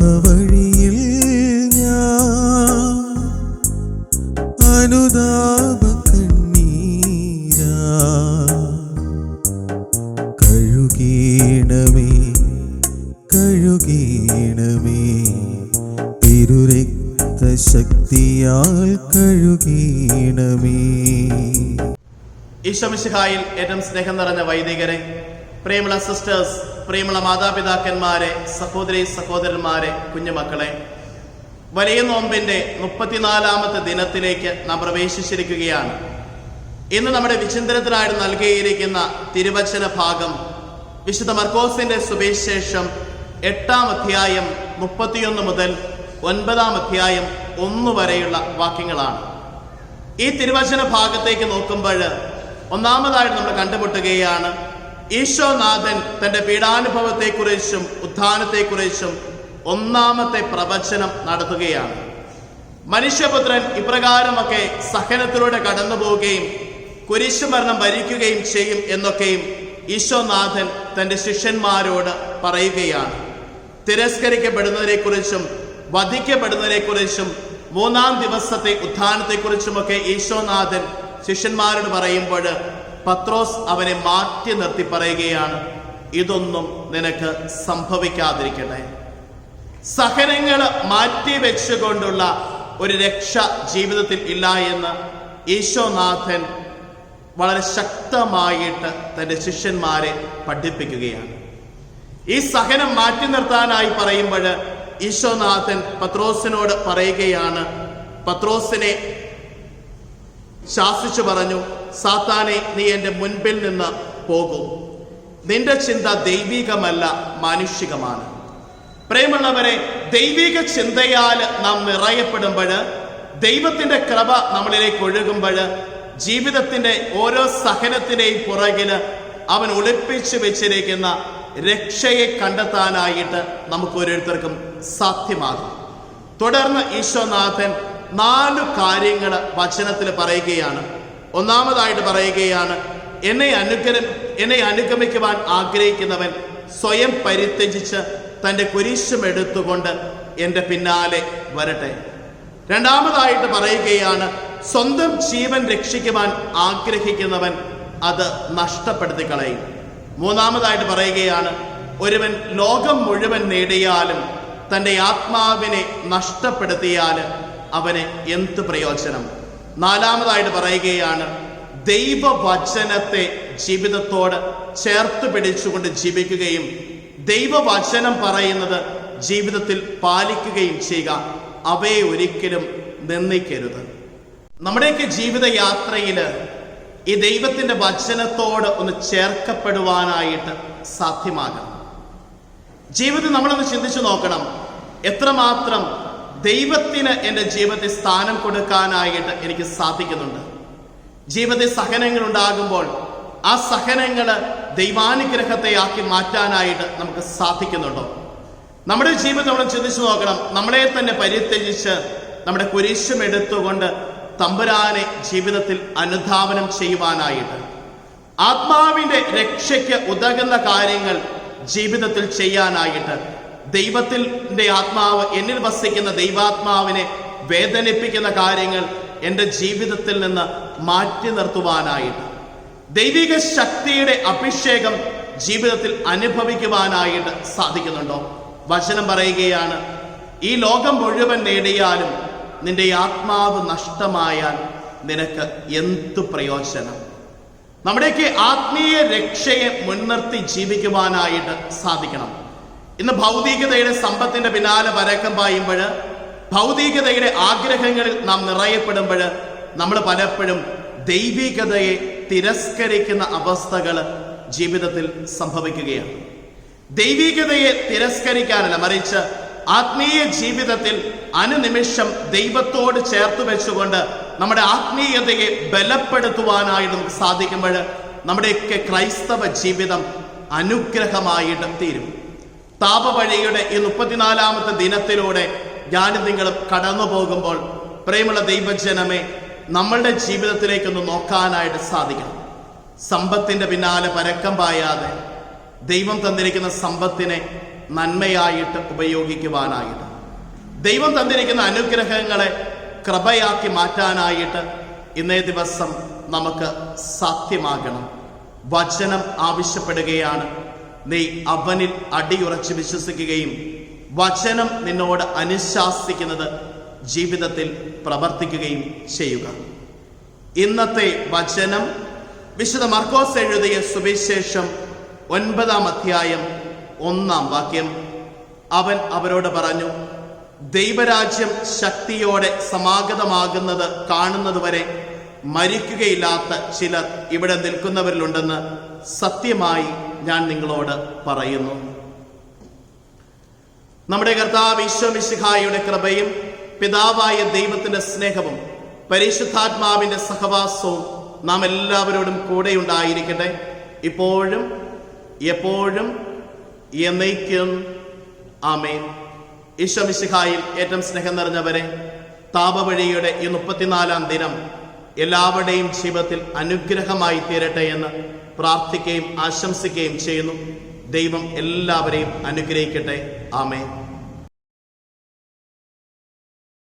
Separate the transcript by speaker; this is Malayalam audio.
Speaker 1: പാപവഴിയിൽ ഞാൻ അനുതാപ കണ്ണീരാ. കഴുകീണമേ കഴുകീണമേ തിരുരക്ത ശക്തിയാൽ കഴുകീണമേ.
Speaker 2: ഈശോമിശിഹായിൽ ഏറ്റവും സ്നേഹം നിറഞ്ഞ വൈദികരെ പ്രേമള സിസ്റ്റേഴ്സ് പ്രിയമുള്ള മാതാപിതാക്കന്മാരെ സഹോദരി സഹോദരന്മാരെ കുഞ്ഞുമക്കളെ വലിയ നോമ്പിന്റെ മുപ്പത്തിനാലാമത്തെ ദിനത്തിലേക്ക് നാം പ്രവേശിച്ചിരിക്കുകയാണ്. ഇന്ന് നമ്മുടെ വിചിന്തനത്തിനായിട്ട് നൽകിയിരിക്കുന്ന തിരുവചന ഭാഗം വിശുദ്ധ മർക്കോസിന്റെ സുവിശേഷം എട്ടാം അധ്യായം മുപ്പത്തിയൊന്ന് മുതൽ ഒൻപതാം അധ്യായം ഒന്ന് വരെയുള്ള വാക്യങ്ങളാണ്. ഈ തിരുവചന ഭാഗത്തേക്ക് നോക്കുമ്പോൾ ഒന്നാമതായിട്ട് നമ്മൾ കണ്ടുമുട്ടുകയാണ് ഈശോനാഥൻ തന്റെ പീഡാനുഭവത്തെക്കുറിച്ചും ഉത്ഥാനത്തെക്കുറിച്ചും ഒന്നാമത്തെ പ്രവചനം നടത്തുകയാണ്. മനുഷ്യപുത്രൻ ഇപ്രകാരമൊക്കെ സഹനത്തിലൂടെ കടന്നു പോവുകയും കുരിശുമരണം ഭരിക്കുകയും ചെയ്യും എന്നൊക്കെയും ഈശോനാഥൻ തന്റെ ശിഷ്യന്മാരോട് പറയുകയാണ്. തിരസ്കരിക്കപ്പെടുന്നതിനെക്കുറിച്ചും വധിക്കപ്പെടുന്നതിനെക്കുറിച്ചും മൂന്നാം ദിവസത്തെ ഉത്ഥാനത്തെക്കുറിച്ചുമൊക്കെ ഈശോനാഥൻ ശിഷ്യന്മാരോട് പറയുമ്പോൾ പത്രോസ് അവനെ മാറ്റി നിർത്തി പറയുകയാണ് ഇതൊന്നും നിനക്ക് സംഭവിക്കാതിരിക്കട്ടെ. സഹനങ്ങൾ മാറ്റി വെച്ചുകൊണ്ടുള്ള ഒരു രക്ഷ ജീവിതത്തിൽ ഇല്ല എന്ന് ഈശോനാഥൻ വളരെ ശക്തമായിട്ട് തന്റെ ശിഷ്യന്മാരെ പഠിപ്പിക്കുകയാണ്. ഈ സഹനം മാറ്റി നിർത്താനായി പറയുമ്പോൾ ഈശോനാഥൻ പത്രോസിനോട് പറയുകയാണ് പത്രോസിനെ ശാസിച്ചു പറഞ്ഞു സാത്താനെ നീ എന്റെ മുൻപിൽ നിന്ന് പോകൂ. നിന്റെ ചിന്ത ദൈവികമല്ല മാനുഷികമാണ്. പ്രേമുള്ളവരെ ദൈവിക ചിന്തയാൽ നാം നിറയപ്പെടുമ്പോൾ ദൈവത്തിന്റെ കൃപ നമ്മളിലേക്ക് ഒഴുകുമ്പോൾ ജീവിതത്തിന്റെ ഓരോ സഹനത്തിന്റെയും പുറകിൽ അവൻ ഒളിപ്പിച്ചു വെച്ചിരിക്കുന്ന രക്ഷയെ കണ്ടെത്താനായിട്ട് നമുക്ക് ഓരോരുത്തർക്കും സാധ്യമാകും. തുടർന്ന് ഈശോനാഥൻ നാല് കാര്യങ്ങൾ വചനത്തിൽ പറയുകയാണ്. ഒന്നാമതായിട്ട് പറയുകയാണ് എന്നെ അനുഗ്രഹ എന്നെ അനുഗമിക്കുവാൻ ആഗ്രഹിക്കുന്നവൻ സ്വയം പരിത്യജിച്ച് തന്റെ കുരിശും എടുത്തുകൊണ്ട് എന്റെ പിന്നാലെ വരട്ടെ. രണ്ടാമതായിട്ട് പറയുകയാണ് സ്വന്തം ജീവൻ രക്ഷിക്കുവാൻ ആഗ്രഹിക്കുന്നവൻ അത് നഷ്ടപ്പെടുത്തി കളയും മൂന്നാമതായിട്ട് പറയുകയാണ് ഒരുവൻ ലോകം മുഴുവൻ നേടിയാലും തന്റെ ആത്മാവിനെ നഷ്ടപ്പെടുത്തിയാൽ അവന് എന്ത് പ്രയോജനം? നാലാമതായിട്ട് പറയുകയാണ് ദൈവവചനത്തെ ജീവിതത്തോട് ചേർത്ത് പിടിച്ചുകൊണ്ട് ജീവിക്കുകയും ദൈവവചനം പറയുന്നത് ജീവിതത്തിൽ പാലിക്കുകയും ചെയ്യുക. അവയെ ഒരിക്കലും നിന്ദിക്കരുത് നമ്മുടെയൊക്കെ ജീവിതയാത്രയിൽ ഈ ദൈവത്തിന്റെ വചനത്തോട് ഒന്ന് ചേർക്കപ്പെടുവാനായിട്ട് സാധ്യമാകണം. ജീവിതത്തിൽ നമ്മളൊന്ന് ചിന്തിച്ചു നോക്കണം. എത്രമാത്രം ദൈവത്തിന് എന്റെ ജീവിതത്തിൽ സ്ഥാനം കൊടുക്കാനായിട്ട് എനിക്ക് സാധിക്കുന്നുണ്ട്. ജീവിതത്തിൽ സഹനങ്ങൾ ഉണ്ടാകുമ്പോൾ ആ സഹനങ്ങൾ ദൈവാനുഗ്രഹത്തെ ആക്കി മാറ്റാനായിട്ട് നമുക്ക് സാധിക്കുന്നുണ്ടോ? നമ്മുടെ ജീവിതം നമ്മൾ ചിന്തിച്ചു നോക്കണം. നമ്മളെ തന്നെ പരിത്യജിച്ച് നമ്മുടെ കുരിശും എടുത്തുകൊണ്ട് തമ്പുരാനെ ജീവിതത്തിൽ അനുധാവനം ചെയ്യുവാനായിട്ട്. ആത്മാവിന്റെ രക്ഷയ്ക്ക് ഉതകുന്ന കാര്യങ്ങൾ ജീവിതത്തിൽ ചെയ്യാനായിട്ട് ദൈവത്തിന്റെ ആത്മാവ് എന്നിൽ വസിക്കുന്ന ദൈവാത്മാവിനെ വേദനിപ്പിക്കുന്ന കാര്യങ്ങൾ എന്റെ ജീവിതത്തിൽ നിന്ന് മാറ്റി നിർത്തുവാനായിട്ട് ദൈവിക ശക്തിയുടെ അഭിഷേകം ജീവിതത്തിൽ അനുഭവിക്കുവാനായിട്ട് സാധിക്കുന്നുണ്ടോ? വചനം പറയുകയാണ് ഈ ലോകം മുഴുവൻ നേടിയാലും നിന്റെ ആത്മാവ് നഷ്ടമായാൽ നിനക്ക് എന്തു പ്രയോജനം? നമ്മുടെയൊക്കെ ആത്മീയ രക്ഷയെ മുൻനിർത്തി ജീവിക്കുവാനായിട്ട് സാധിക്കണം. ഇന്ന് ഭൗതികതയുടെ സമ്പത്തിന്റെ പിന്നാലെ പരക്കം പായുമ്പോൾ ഭൗതികതയുടെ ആഗ്രഹങ്ങളിൽ നാം നിറയപ്പെടുമ്പോൾ നമ്മൾ പലപ്പോഴും ദൈവികതയെ തിരസ്കരിക്കുന്ന അവസ്ഥകൾ ജീവിതത്തിൽ സംഭവിക്കുകയാണ്. ദൈവികതയെ തിരസ്കരിക്കാനല്ല മറിച്ച് ആത്മീയ ജീവിതത്തിൽ അനുനിമിഷം ദൈവത്തോട് ചേർത്ത് വെച്ചുകൊണ്ട് നമ്മുടെ ആത്മീയതയെ ബലപ്പെടുത്തുവാനായിട്ട് നമുക്ക് സാധിക്കുമ്പോൾ നമ്മുടെയൊക്കെ ക്രൈസ്തവ ജീവിതം അനുഗ്രഹമായിട്ട് തീരും. താപവഴിയുടെ ഈ മുപ്പത്തിനാലാമത്തെ ദിനത്തിലൂടെ ഞാനും നിങ്ങളും കടന്നു പോകുമ്പോൾ പ്രേമുള്ള ദൈവജനമേ നമ്മളുടെ ജീവിതത്തിലേക്കൊന്ന് നോക്കാനായിട്ട് സാധിക്കണം. സമ്പത്തിന്റെ പിന്നാലെ പരക്കം പായാതെ ദൈവം തന്നിരിക്കുന്ന സമ്പത്തിനെ നന്മയായിട്ട് ഉപയോഗിക്കുവാനായിട്ട് ദൈവം തന്നിരിക്കുന്ന അനുഗ്രഹങ്ങളെ കൃപയാക്കി മാറ്റാനായിട്ട് ഇന്നേ ദിവസം നമുക്ക് സാധ്യമാകണം. വചനം ആവശ്യപ്പെടുകയാണ്. നീ അവനിൽ അടിയുറച്ച് വിശ്വസിക്കുകയും വചനം നിന്നോട് അനുശാസിക്കുന്നത് ജീവിതത്തിൽ പ്രവർത്തിക്കുകയും ചെയ്യുക. ഇന്നത്തെ വചനം വിശുദ്ധ മർക്കോസ് എഴുതിയ സുവിശേഷം ഒൻപതാം അധ്യായം ഒന്നാം വാക്യം. അവൻ അവരോട് പറഞ്ഞു ദൈവരാജ്യം ശക്തിയോടെ സമാഗതമാകുന്നത് കാണുന്നതുവരെ മരിക്കുകയില്ലാത്ത ചിലർ ഇവിടെ നിൽക്കുന്നവരിലുണ്ടെന്ന് സത്യമായി ഞാൻ നിങ്ങളോട് പറയുന്നു. നമ്മുടെ കർത്താവ് ഈശ്വമിശിഹായുടെ കൃപയും പിതാവായ ദൈവത്തിന്റെ സ്നേഹവും പരിശുദ്ധാത്മാവിന്റെ സഹവാസവും നാം എല്ലാവരോടും കൂടെ ഉണ്ടായിരിക്കട്ടെ. ഇപ്പോഴും എപ്പോഴും എന്നേക്കും. ആമേൻ. ഈശ്വമിശിഹായിൽ ഏറ്റവും സ്നേഹം നിറഞ്ഞവരെ താപവഴിയുടെ ഈ മുപ്പത്തിനാലാം ദിനം എല്ലാവരുടെയും ജീവിതത്തിൽ അനുഗ്രഹമായി തീരട്ടെ എന്ന് പ്രാർത്ഥിക്കുകയും ആശംസിക്കുകയും ചെയ്യുന്നു. ദൈവം എല്ലാവരെയും അനുഗ്രഹിക്കട്ടെ. ആമേൻ.